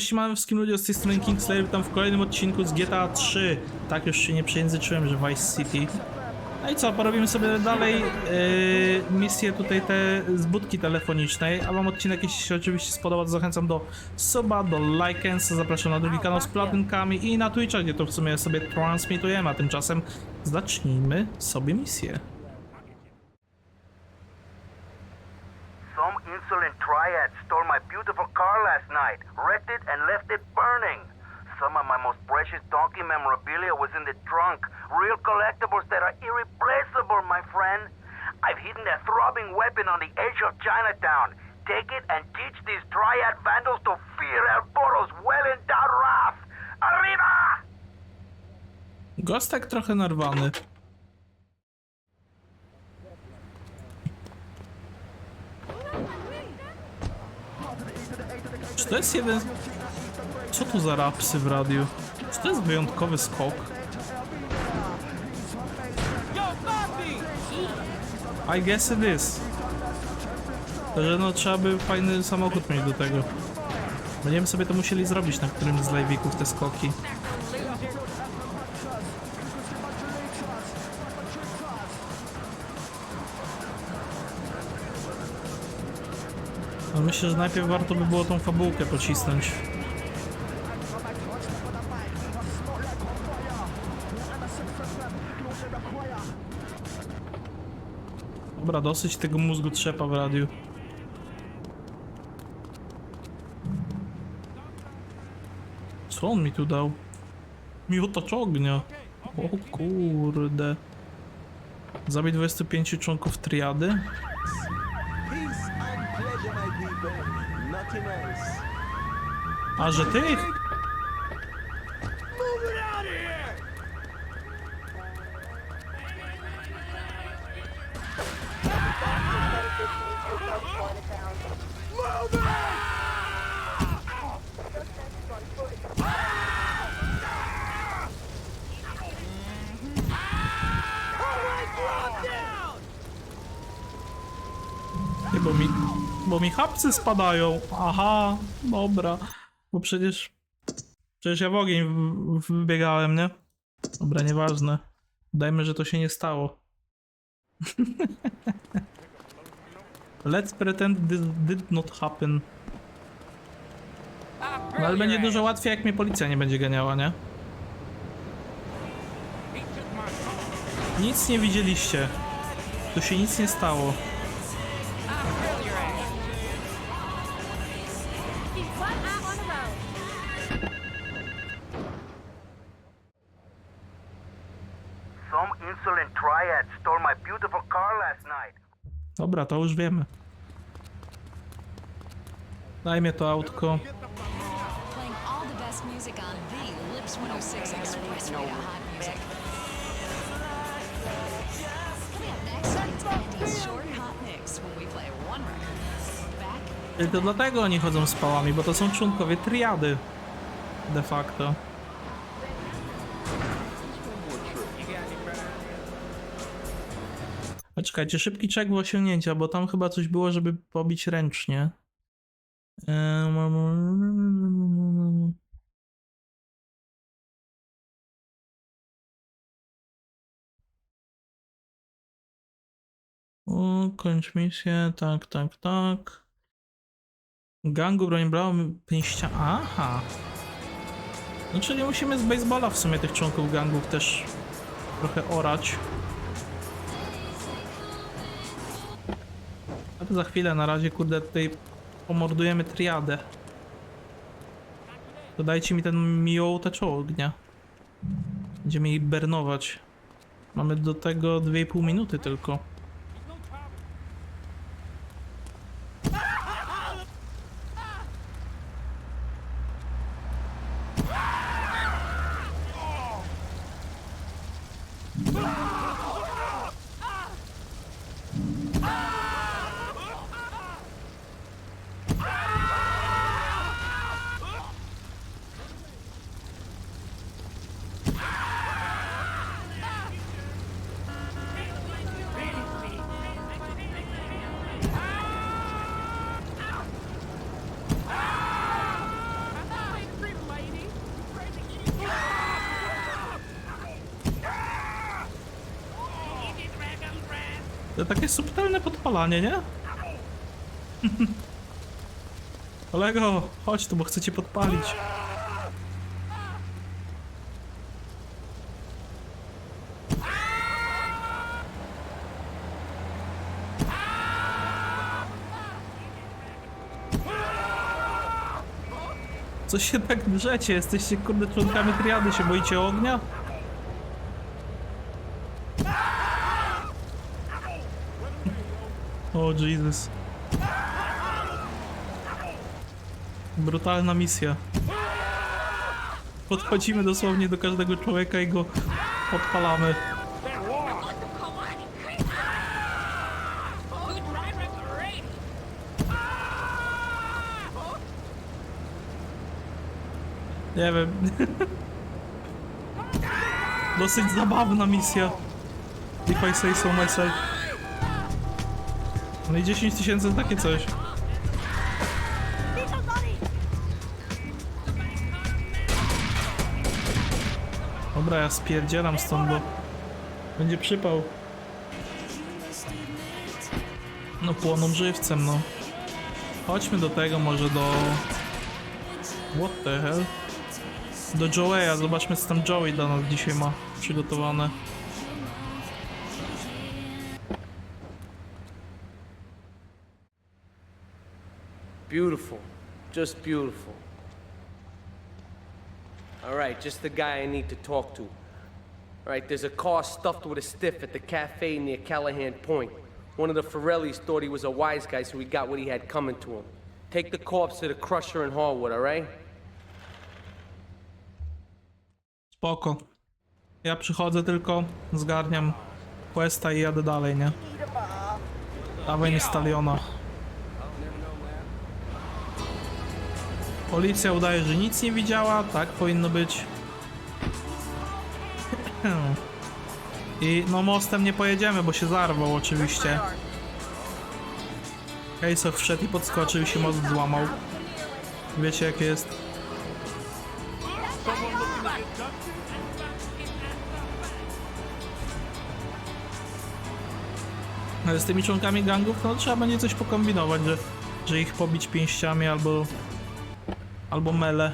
Siemano wszystkim ludziom z tej strony Kingslayer, witam w kolejnym odcinku z GTA 3. Tak już się nie przejęzyczyłem, że Vice City. No i co, porobimy sobie dalej yy, misję tutaj te z budki telefonicznej, a wam odcinek jeśli się oczywiście spodoba, to zachęcam do suba, do like'ensa, zapraszam na drugi kanał z platynkami i na Twitcha, gdzie to w sumie sobie transmitujemy, a tymczasem zacznijmy sobie misję. Insolent triad stole my beautiful car last night, wrecked it, and left it burning. Some of my most precious donkey memorabilia was in the trunk. Real collectibles that are irreplaceable, my friend. I've hidden a throbbing weapon on the edge of Chinatown. Take it and teach these triad vandals to fear El Poro's well-endowed wrath. Arriba! Gostek trochę narwany. To jest jeden... Co tu za rapsy w radiu? Czy to jest wyjątkowy skok? I guess it is. To, że no trzeba by fajny samochód mieć do tego. Będziemy sobie to musieli zrobić na którymś z live'ików te skoki. Myślę, że najpierw warto by było tą fabułkę pocisnąć. Dobra, dosyć tego mózgu trzepa w radiu. Co on mi tu dał? Miotacz ognia. O kurde. Zabij 25 członków triady? Peace and pleasure, my people. Nothing else. A że ty? Mi hapsy spadają. Aha, dobra. Bo przecież, przecież ja w ogień wybiegałem, nie? Dobra, nieważne. Dajmy, że to się nie stało. Let's pretend this did not happen. No ale będzie dużo łatwiej, jak mnie policja nie będzie ganiała, nie? Nic nie widzieliście. Tu się nic nie stało. Dobra, to już wiemy. Dajmy to autko. Playing all the best music on the Lips 106 Expressway to Hot Music. Coming up next, it's Andy's short hot mix when we play one record. Back I to dlatego oni chodzą z pałami, bo to są członkowie triady. De facto. Czekajcie, szybki czek w osiągnięcia, bo tam chyba coś było, żeby pobić ręcznie. Ehm, O, kończ misję, tak, tak, tak. Gangu broń brałem pięścia. Aha. No czyli musimy z baseballa w sumie tych członków gangów też trochę orać. To za chwilę, na razie kurde tutaj pomordujemy triadę. Dodajcie mi ten miotacz ognia. Będziemy ich bernować. Mamy do tego 2,5 minuty tylko. To takie subtelne podpalanie, nie? Kolego, chodź tu, bo chcę cię podpalić. Co się tak drzecie? Jesteście kurde członkami triady, się boicie ognia? O Jesus. Brutalna misja. Podchodzimy dosłownie do każdego człowieka i go podpalamy. Nie wiem. Dosyć zabawna misja. If I say so myself. No i 10 tysięcy takie coś. Dobra, ja spierdzielam stąd, bo będzie przypał. No płoną żywcem, no. Chodźmy do tego może do... What the hell? Do Joeya, zobaczmy co tam Joey dla nas dzisiaj ma przygotowane. Beautiful. Just beautiful. All right, just the guy I need to talk to. All right, there's a car stuffed with a stiff at the cafe near Callahan Point. One of the Forellis thought he was a wise guy, so he got what he had coming to him. Take the corpse to the crusher in Harwood, all right? Spoko. Ja przychodzę tylko, zgarniam questa i jadę dalej, nie? Dawaj mi staliona. Policja udaje, że nic nie widziała, tak powinno być. I no mostem nie pojedziemy, bo się zarwał oczywiście. Kejsoch wszedł i podskoczył się most złamał. Wiecie jak jest. Ale z tymi członkami gangów, no trzeba będzie coś pokombinować, że, że ich pobić pięściami albo... albo mele.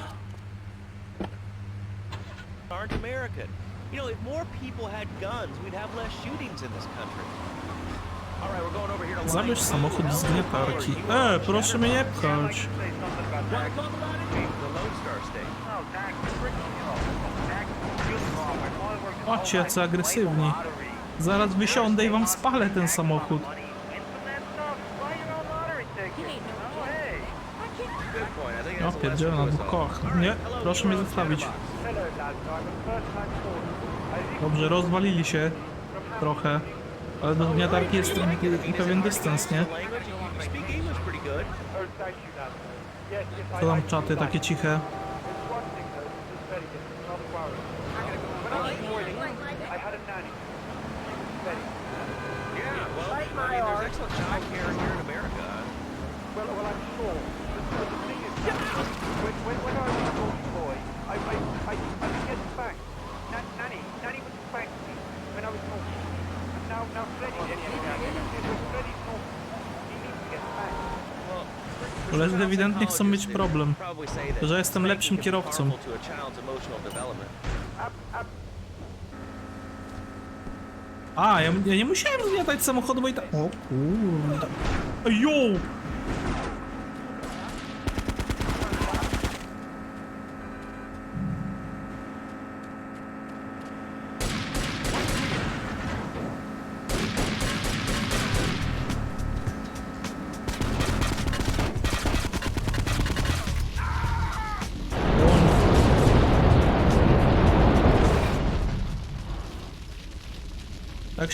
aren't American. You know, if more people had guns, we'd have less shootings in this country. Zabierz samochód z gnietarki. E, proszę mnie nie pchać. Patrzcie, jacy agresywni. Zaraz wysiądę i wam spalę ten samochód. Good point. I think Ja that's the pierdzielę na dwóch kołach. Nie, proszę mnie zostawić. Dobrze, rozwalili się trochę. Ale do gniatarki jest pewien dystans, nie? Co tam czaty takie ciche? Yeah, well, I mean, there's excellent child care here in America. Well, well, I'm sure. When, ewidentnie chcą mieć problem. Że jestem lepszym kierowcą. a ja, ja nie musiałem zgniatać samochodu, bo i tak... O kurde. Jo!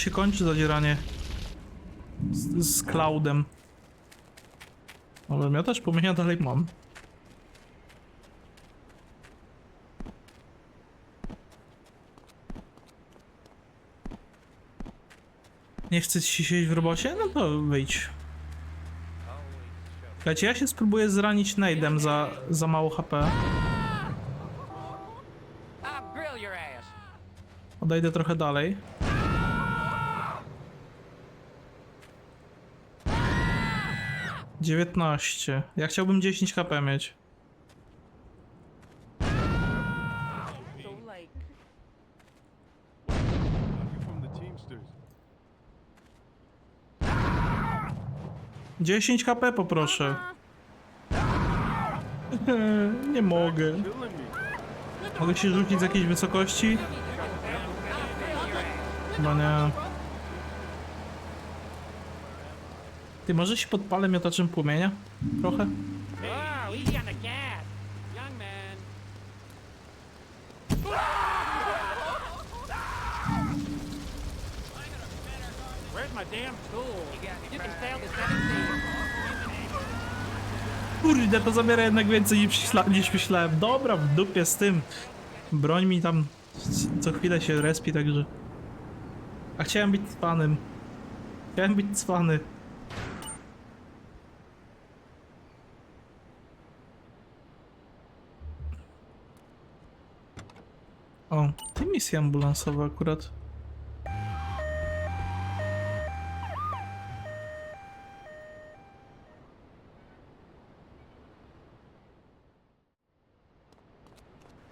Się kończy zadzieranie z, cloudem. Ale ja też pomienia dalej mam. Nie chce ci siedzieć w robocie? No to wyjdź. Słuchajcie, ja się spróbuję zranić nade'em za, za mało HP. Odejdę trochę dalej. 19. Ja chciałbym 10 HP mieć. 10 HP poproszę. Nie mogę. Mogę się rzucić z jakiejś wysokości? Chyba nie. Ty, może się podpalę miotaczem płomienia? Trochę? Wow, easy on the gas. Young man. Where's my damn tool? You can sail the 17. Kurde, to zabiera jednak więcej niż, myśla- niż myślałem. Dobra, w dupie z tym. Broń mi tam co chwilę się respi, także... A chciałem być cwanym. Chciałem być cwany. O, ty misje ambulansowe akurat.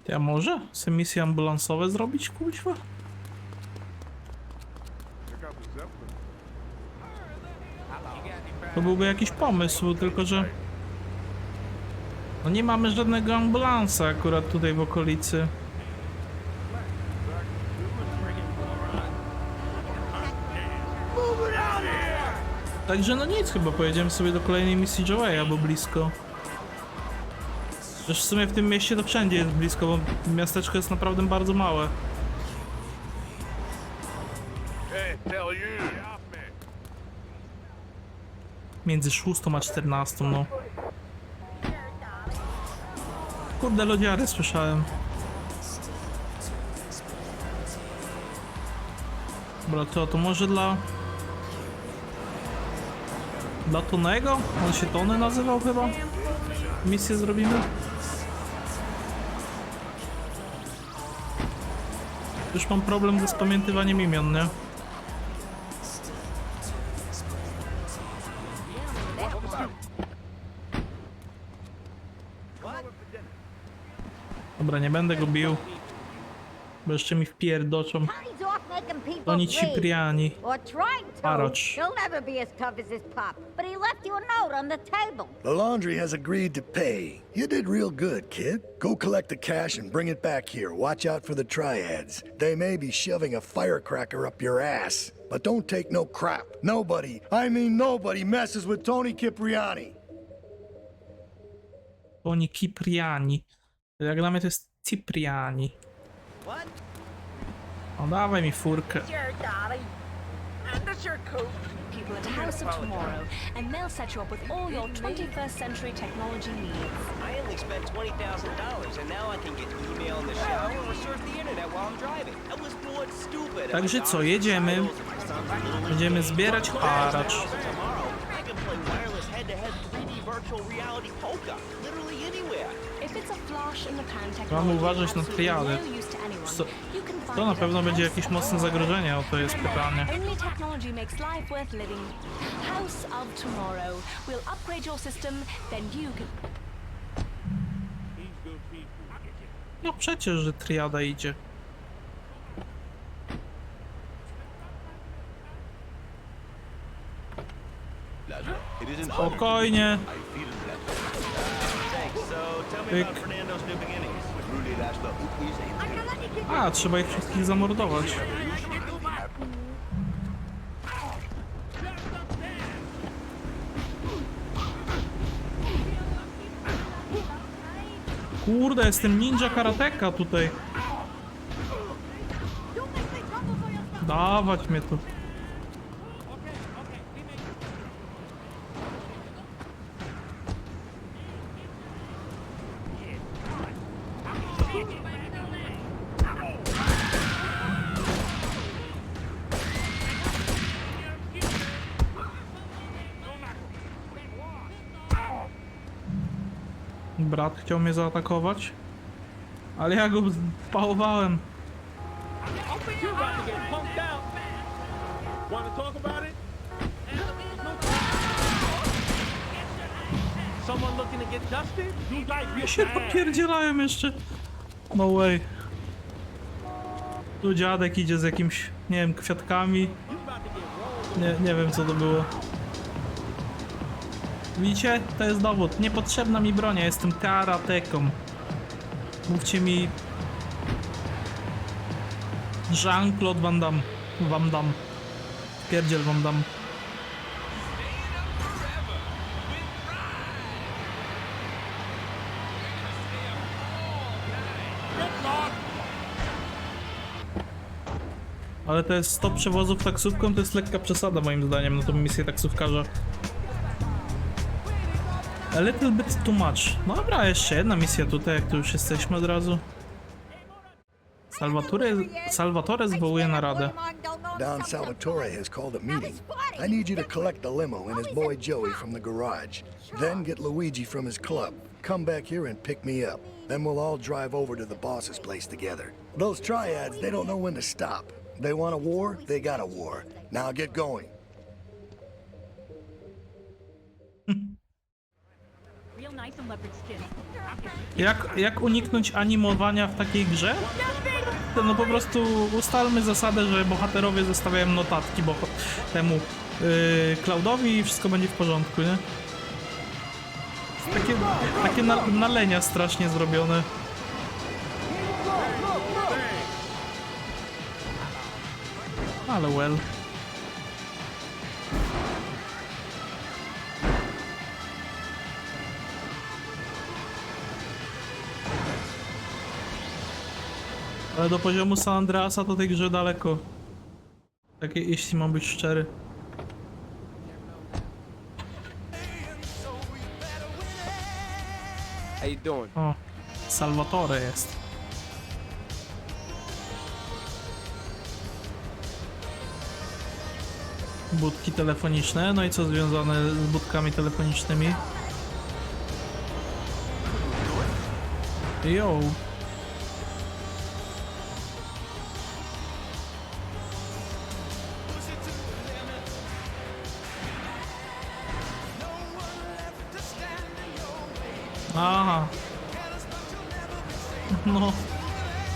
Ty, a może sobie misje ambulansowe zrobić, kuźwa? To byłby jakiś pomysł, tylko że... No nie mamy żadnego ambulansa akurat tutaj w okolicy. Także no nic, chyba pojedziemy sobie do kolejnej misji Joeya, bo blisko. Też w sumie w tym mieście to wszędzie jest blisko, bo miasteczko jest naprawdę bardzo małe. Między 6 a 14, no. Kurde, lodziary słyszałem. Dobra, to, to może dla... Dla Tonego? On się Tony nazywał chyba? Misję zrobimy? Już mam problem ze spamiętywaniem imion, nie? Dobra, nie będę go bił. Bo jeszcze mi wpierdoczą. He's off making people Oni. Cipriani. Or. Parocz. He'll never be as tough as his pop. But he left you a note on the table. The laundry has agreed to pay. You did real good, kid. Go collect the cash and bring it back here. Watch out for the triads. They may be shoving a firecracker up your ass. But don't take no crap. Nobody, I mean nobody, messes with Tony Cipriani. Tony Cipriani. Jak dla mnie to jest Cipriani. What? No dawaj mi furkę. Sure, darling. And the shirt coat. People at House of Tomorrow, and they'll set you up with all your 21st century technology needs. I only spent twenty thousand dollars, and now I can get email in the shower or surf the internet while I'm driving. I was bored stupid. Także co, jedziemy. Będziemy zbierać haracz. Tomorrow, I can play wireless head-to-head 3D virtual reality poker, Mamy uważać na triady. no Co- find To na pewno będzie jakieś mocne zagrożenie, o to jest pytanie. Only technology makes life worth living. House of Tomorrow. We'll upgrade your system, then you can. No przecież, że triada idzie. Spokojnie. A, trzeba ich wszystkich zamordować. Kurde, jestem ninja karateka tutaj. Dawać mnie tu. Brat chciał mnie zaatakować, ale ja go pałowałem. You about to get punked out. Want to talk about it? Someone looking to get dusted? You like your się ass. popierdzielają jeszcze. No way. Tu dziadek idzie z jakimś, nie wiem, kwiatkami. Nie, nie wiem co to było. Widzicie? To jest dowód. Niepotrzebna mi broń, ja jestem karateką. Mówcie mi... Jean-Claude Van Damme. Van Damme. Pierdziel Van Damme. Ale to jest 100 przewozów taksówką, to jest lekka przesada moim zdaniem na tą misję taksówkarza. A little bit too much. Dobra, jeszcze jedna misja tutaj, jak tu już jesteśmy od razu. Salvatore, Salvatore zwołuje naradę. Don Salvatore has called a meeting. I need you to collect the limo and his boy Joey from the garage. Then get Luigi from his club. Come back here and pick me up. Then we'll all drive over to the boss's place together. Those triads, they don't know when to stop. They want a war, they got a war. Now get going. Jak, jak uniknąć animowania w takiej grze? No po prostu ustalmy zasadę, że bohaterowie zostawiają notatki bo temu yy, Cloudowi i wszystko będzie w porządku, nie? Takie, takie na, nalenia strasznie zrobione. Ale well. Ale do poziomu San Andreasa to tej grze daleko. Takie, jeśli mam być szczery. How you doing? O, Salvatore jest. Budki telefoniczne, no i co związane z budkami telefonicznymi? Yo. Aha. No.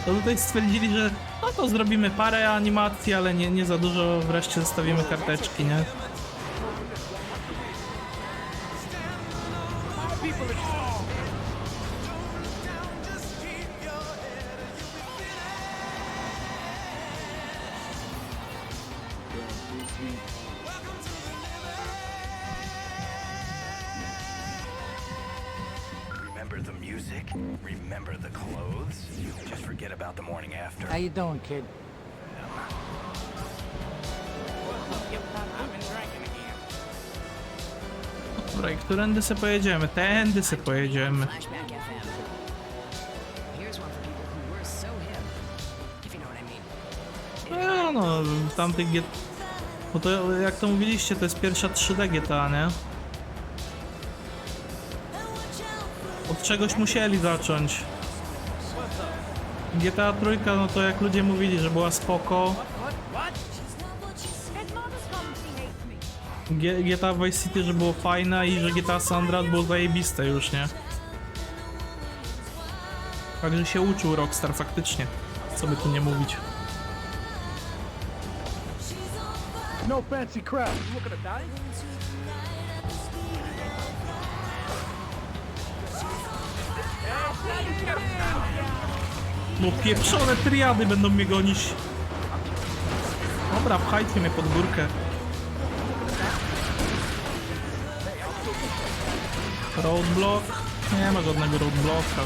To tutaj stwierdzili, że no to zrobimy parę animacji, ale nie, nie za dużo, wreszcie zostawimy karteczki, nie? Forget about the morning after. How you doing, kid? Dobra, i którędy se pojedziemy? Tędy se pojedziemy. No, no, w tamtych G... Bo to, jak to mówiliście, to jest pierwsza 3D GTA, nie? Od czegoś musieli zacząć. GTA trójka, no to jak ludzie mówili, że była spoko. G GTA Vice City, że było fajne i że GTA San Andreas było zajebiste już, nie? Także się uczył Rockstar faktycznie. Co by tu nie mówić. No fancy crap. You looking to die? No pieprzone triady będą mnie gonić. Dobra, pchajcie mnie pod górkę. Roadblock? Nie ma żadnego roadblocka.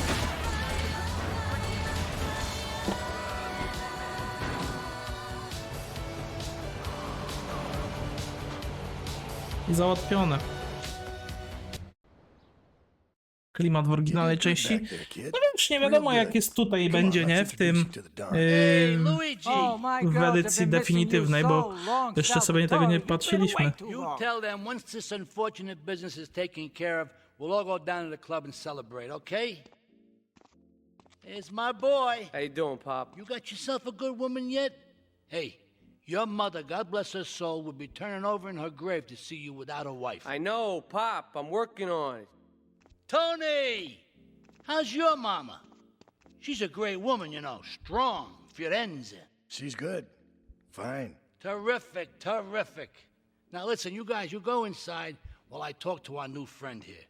I załatwione. Klimat w oryginalnej części. No już nie wiadomo jak jest tutaj będzie, nie? W tym... Yy, Oh w God, edycji definitywnej, bo jeszcze sobie tego nie. You've been patrzyliśmy. way too You long. tell them once this unfortunate business is taken care of, we'll all go down to the club and celebrate, okay? There's my boy. How you doing, Pop? You got yourself a good woman yet? Hey, your mother, God bless her soul, would be turning over in her grave to see you without a wife. I know, Pop. I'm working on it. Tony! How's your mama? She's a great woman, you know. Strong. Firenze. She's good. Fine. Terrific, terrific. Now listen, you guys, you go inside while I talk to our new friend here.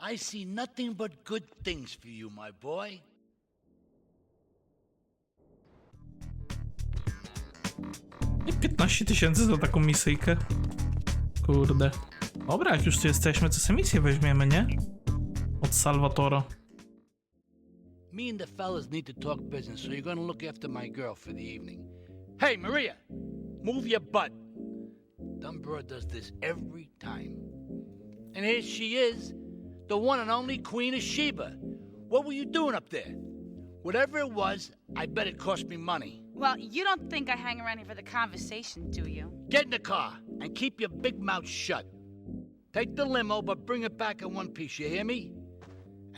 I see nothing but good things for you, my boy. I 15 tysięcy za taką misyjkę. Kurde. Dobra, jak już tu jesteśmy, to sobie misję weźmiemy, nie? Od Salvatore. Me and the fellas need to talk business, so you're gonna look after my girl for the evening. Hey, Maria, move your butt. Dumbro does this every time. And here she is, the one and only Queen of Sheba. What were you doing up there? Whatever it was, I bet it cost me money. Well, you don't think I hang around here for the conversation, do you? Get in the car and keep your big mouth shut. Take the limo, but bring it back in one piece, you hear me?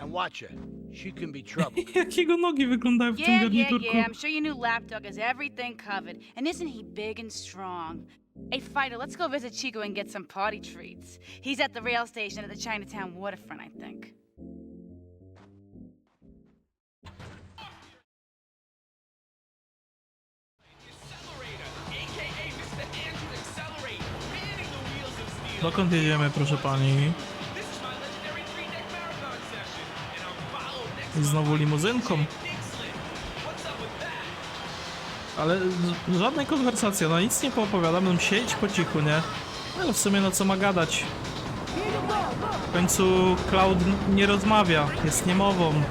And watch her. She can be trouble. Jakiego nogi wyglądają w tym Yeah, yeah, garniturku? yeah. I'm sure your new lapdog has everything covered. And isn't he big and strong? Hey, Fido, let's go visit Chico and get some party treats. He's at the rail station at the Chinatown waterfront, I think. Dokąd jedziemy, proszę pani? Znowu limuzynką. Ale żadnej konwersacji, no nic nie poopowiadam, będę siedzieć po cichu, nie? No w sumie no co ma gadać? W końcu Cloud nie rozmawia, jest niemową.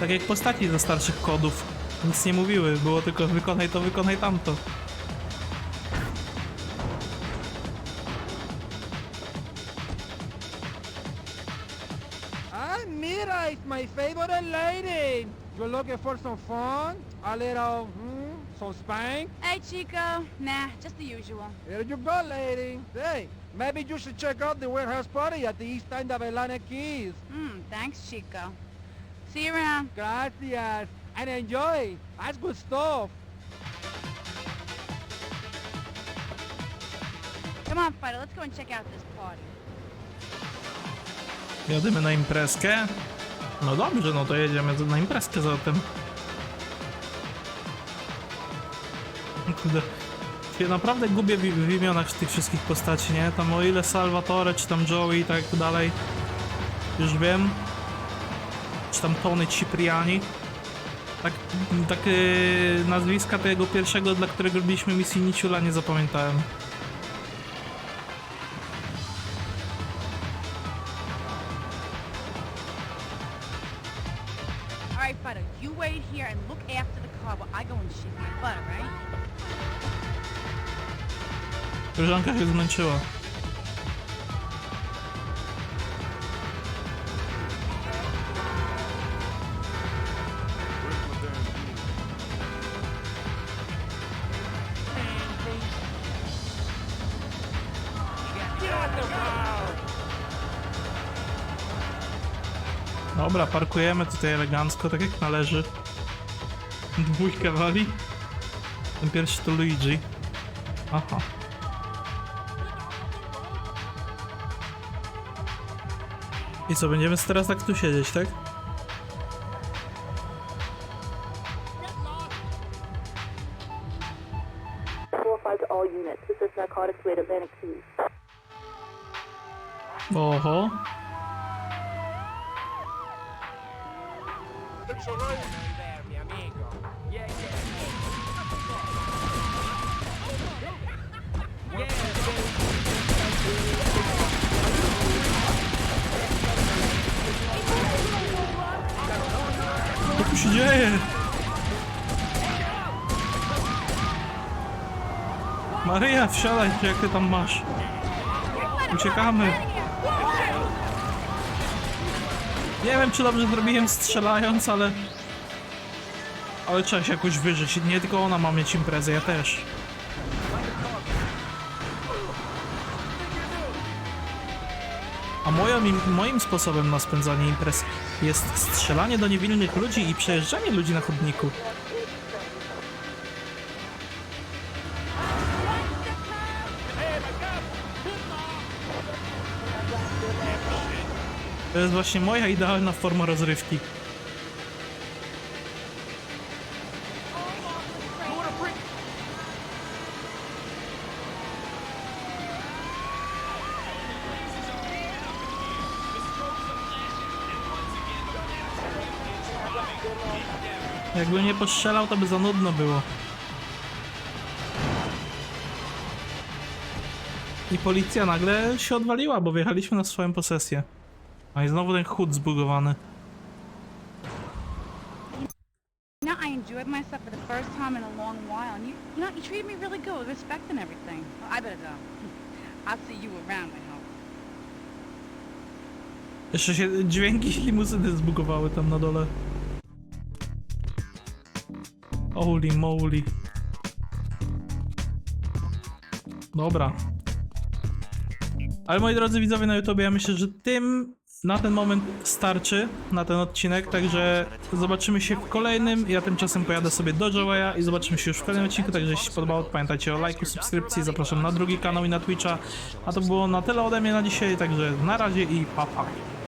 Tak jak postaci ze starszych kodów. Nic nie mówiły, było tylko wykonaj to, wykonaj tamto. Ah, mira, it's my favorite lady. You're looking for some fun? A little, hmm, some spank? Hey, Chico. Nah, just the usual. Here you go, lady. Hey, maybe you should check out the warehouse party at the East End of Atlanta Keys. Hmm, thanks, Chico. See you around. Gracias. And enjoy. That's good stuff. Come on, Fido, let's go and check out this party. Jadymy na imprezkę? No dobrze, no to jedziemy na imprezkę zatem. Kurde. Ja naprawdę gubię w, w imionach tych wszystkich postaci, nie? Tam o ile Salvatore, czy tam Joey i tak dalej. Już wiem. Czy tam Tony Cipriani. Tak, tak yy, nazwiska tego pierwszego, dla którego robiliśmy misję Niciula nie zapamiętałem. All right, Fido, Dobra, parkujemy tutaj elegancko, tak jak należy. Dwójkę wali. Ten pierwszy to Luigi. Aha. I co, będziemy teraz tak tu siedzieć, tak? to wsiadaj, jak ty tam masz. Uciekamy. Nie wiem, czy dobrze zrobiłem strzelając, ale... Ale trzeba się jakoś wyżyć. Nie tylko ona ma mieć imprezę, ja też. A moim, moim sposobem na spędzanie imprez jest strzelanie do niewinnych ludzi i przejeżdżanie ludzi na chodniku. To jest właśnie moja idealna forma rozrywki. Jakby nie postrzelał, to by za nudno było. I policja nagle się odwaliła, bo wjechaliśmy na swoją posesję. A i znowu ten chód zbugowany. You know, I enjoyed myself for the first time in a long while, and you, you know, you treated me really good with respect and everything. Well, I better go. I'll see you around, I hope. Jeszcze się dźwięki limuzyny zbugowały tam na dole. Holy moly. Dobra. Ale moi drodzy widzowie na YouTube, ja myślę, że tym na ten moment starczy, na ten odcinek, także zobaczymy się w kolejnym. Ja tymczasem pojadę sobie do Joeya i zobaczymy się już w kolejnym odcinku, także jeśli podobało, pamiętajcie o lajku, subskrypcji, zapraszam na drugi kanał i na Twitcha. A to było na tyle ode mnie na dzisiaj, także na razie i pa pa.